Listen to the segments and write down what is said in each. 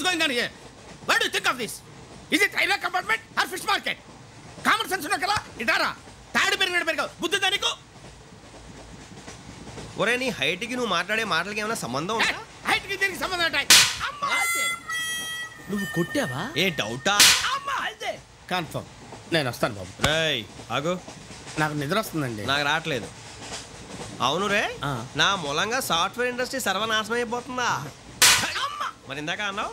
Is going on here what do think of this is it railway compartment or fish market common sense ఉన్న కదా ఇటారా తాడు పెరిగినట్టు పెరగవు బుద్ధి దానికి ఒరే నీ హైట్కి నువ్వు మాట్లాడే మాటలకి ఏమైనా సంబంధం ఉందా? హైట్కి దీనికి సంబంధం ఉంటాయి నువ్వు కొట్టావా? ఏ డౌటా? అమ్మా అదే కన్ఫర్మ్ నేను వస్తాను బాబు. రేయ్ ఆగు. నాకు నిద్ర వస్తుందండి. నాకు రావట్లేదు. అవును రే. నా మూలంగా సాఫ్ట్వేర్ ఇండస్ట్రీ సర్వనాశనం అయిపోతుందా? మరి ఇందాక అన్నావు?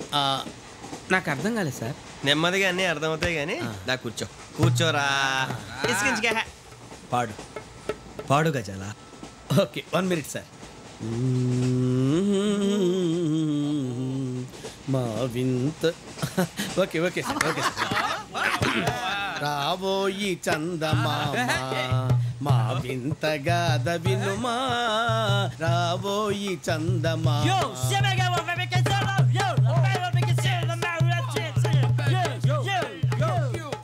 నాకు అర్థం కాలేదు సార్ నెమ్మదిగా అన్నీ అర్థమవుతాయి కానీ దా కూర్చో కూర్చోరా ఇసుకించుకే పాడు పాడు గజాల ఓకే వన్ మినిట్ సార్ మా వింత okay okay sir okay sir రాబోయి చందమామ మా వింత గాథ వినుమా రాబోయి చందమామ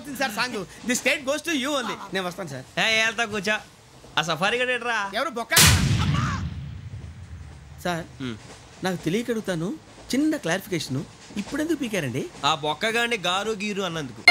వచ్చింది sir song. The state goes to you only. నేను వస్తాను సార్. వెళ్తా కూర్చో. ఆ సఫారీ గడేట్రా ఎవరు బొక్క? సార్ నాకు తెలియక అడుగుతాను చిన్న క్లారిఫికేషన్. ఇప్పుడెందుకు పీకారండి? ఆ బొక్కగాండి గారు గీరు అన్నందుకు.